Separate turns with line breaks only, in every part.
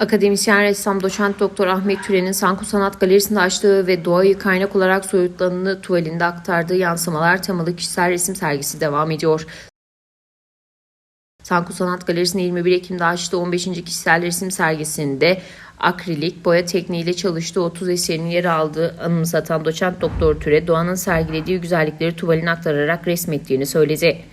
Akademisyen ressam doçent doktor Ahmet Türen'in Sanku Sanat Galerisi'nde açtığı ve doğayı kaynak olarak soyutlarını tuvalinde aktardığı yansımalar temalı kişisel resim sergisi devam ediyor. Sanku Sanat Galerisi'nde 21 Ekim'de açtığı 15. kişisel resim sergisinde akrilik, boya tekniğiyle çalıştığı 30 eserin yer aldığı anımsatan doçent doktor Türe, doğanın sergilediği güzellikleri tuvaline aktararak resmettiğini söyledi.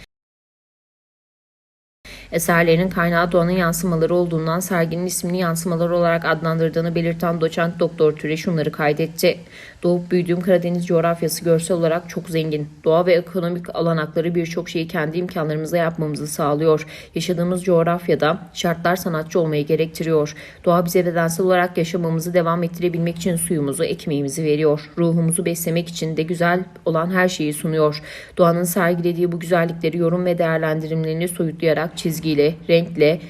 Eserlerinin kaynağı doğanın yansımaları olduğundan serginin ismini yansımalar olarak adlandırdığını belirten doçent doktor Türe şunları kaydetti. Doğup büyüdüğüm Karadeniz coğrafyası görsel olarak çok zengin. Doğa ve ekonomik alanakları birçok şeyi kendi imkanlarımızla yapmamızı sağlıyor. Yaşadığımız coğrafyada şartlar sanatçı olmayı gerektiriyor. Doğa bize bedensel olarak yaşamamızı devam ettirebilmek için suyumuzu, ekmeğimizi veriyor. Ruhumuzu beslemek için de güzel olan her şeyi sunuyor. Doğanın sergilediği bu güzellikleri yorum ve değerlendirimlerini soyutlayarak çizgiyle, renkle,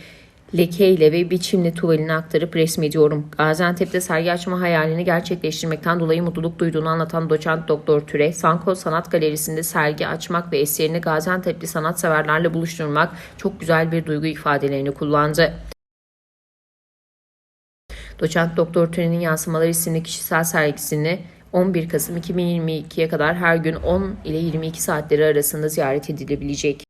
lekeyle ve biçimle tuvaline aktarıp resmediyorum. Gaziantep'te sergi açma hayalini gerçekleştirmekten dolayı mutluluk duyduğunu anlatan doçent doktor Türe, Sanko Sanat Galerisi'nde sergi açmak ve eserini Gaziantep'li sanatseverlerle buluşturmak çok güzel bir duygu ifadelerini kullandı. Doçent Doktor Türe'nin Yansımalar isimli kişisel sergisini 11 Kasım 2022'ye kadar her gün 10 ile 22 saatleri arasında ziyaret edilebilecek.